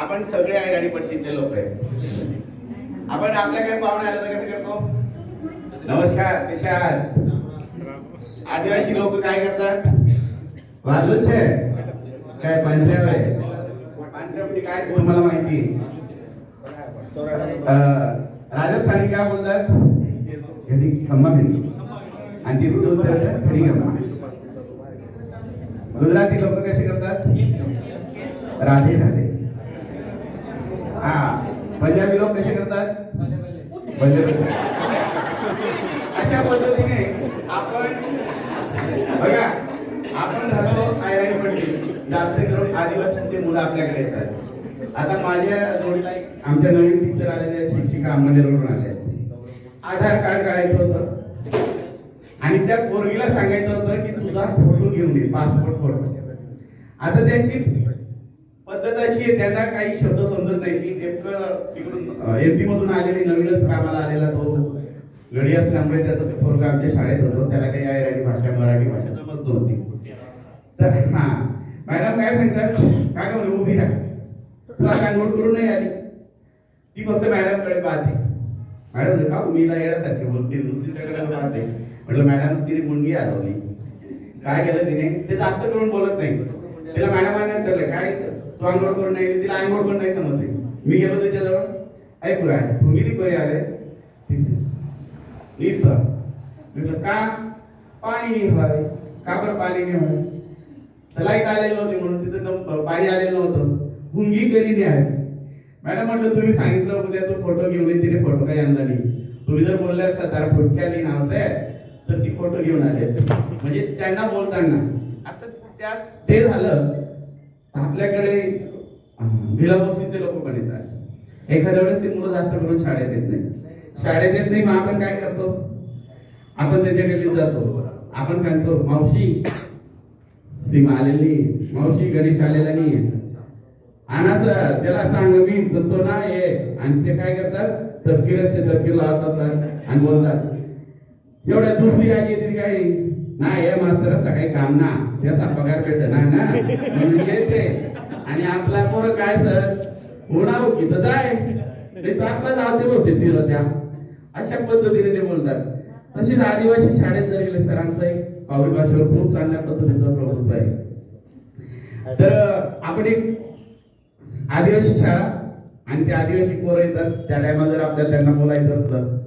आपण सगळे आहे पट्टीतले लोक आहे आपण आपल्याकडे पाहुणे आलो तर कसं करतो? नमस्कार कसे आदिवासी लोक काय करतात? वाजूच आहे काय पांढऱ्या आहे पांढऱ्या म्हणजे काय तुम्हाला माहिती? राजस्थानी काय बोलतात? घडी खम्मा भिंडी आणि ती कुठे उतरतात खडी खम्मा. गुजराती लोक कसे करतात? राधे राधे. हा. पंजाबी लोक कसे करतात? पंजाबी अशा पद्धतीने आपण बघा आपण राहतो आयराणी पट्टी. जास्त करून आदिवासींचे मुलं आपल्याकडे येतात. आता माझ्या जोडीला एक आमच्या नवीन टीचर आलेले आहेत शिक्षिका अंमनेरवरून आले आहेत. आधार कार्ड काढायचं होतं. आणि त्या पोरगीला सांगायचं होतं की तुझा फोटो घेऊन ये पासपोर्ट फोटो. आता त्यांची अशी आहे त्यांना काही शब्द समजत नाही. ती नेमकं तिकडून एमपी मधून आलेली नवीनच कामाला आलेला तो गडी असल्यामुळे त्याचा तो पोरगा आमच्या शाळेत होतो. त्याला काही आयराणी भाषा मराठी भाषा जमत नव्हती. तर हा. मॅडम काय सांगतात? काय म्हणून उभी राहा. तुला कानगोड करून नाही आली. ती फक्त मॅडमकडे पाहते. मॅडम का मीला येण्यासारखी बोलते दुसरीकडे पाहते. म्हटलं मॅडम तिने मुंगी हलवली. काय केलं तिने? ते जास्त करून बोलत नाही. तिला मॅडमाने विचारलं काय तू अंघोळ करून नाही तिला अंघोळ पण नाही समजली मी गेलो त्याच्याजवळ. ऐकू राय मुंगी बरी आले. प्लीज सर म्हटलं का? पाणी नाही हवाय. का बरं पाणी नाही हवंय? तर लाइट आलेली नव्हती म्हणून तिथं पाणी आलेलं नव्हतं. हुंगी करी नाही आहे. मॅडम म्हटलं तुम्ही सांगितलं उद्या तो फोटो घेऊन ये तिने फोटो काही आणला नाही. तुम्ही जर बोलले असता त्याला फुटक्या नाव आहे तर ती फोटो घेऊन आले. म्हणजे त्यांना बोलताना. आता त्यात ते झालं आपल्याकडे भिलाबोसीचे लोक पण येतात एखाद्या वेळेस ते मुलं जास्त करून शाळेत येत नाही शाळेत येत नाही मग आपण काय करतो? आपण त्याच्या गल्लीत जातो. आपण सांगतो मावशी सीमा आलेली मावशी गणेश आलेला नाही आणायचं त्याला सांग मी म्हणतो ना ये आणि ते काय करतात? तपकीर ते तपकीर लावत असतात आणि बोलतात तेवढ्या दुसरी आली येते काही ना ये मास्तराचा काही काम ना. त्याचा पगार भेट ना. म्हणून येते. आणि आपला पोरं काय तर? होणार की तर जाय. नाही तर आपला जाते होते तिला त्या. अशा पद्धतीने ते बोलतात. तशीच आदिवासी शाळेत जर गेले सरांचं एक पावरी भाषेवर खूप चांगल्या पद्धतीचं प्रभुत्व आहे. तर आपण एक आदिवासी शाळा आणि ते आदिवासी पोरं येतात. त्या टायमा जर आपल्याला त्यांना बोलायचं असलं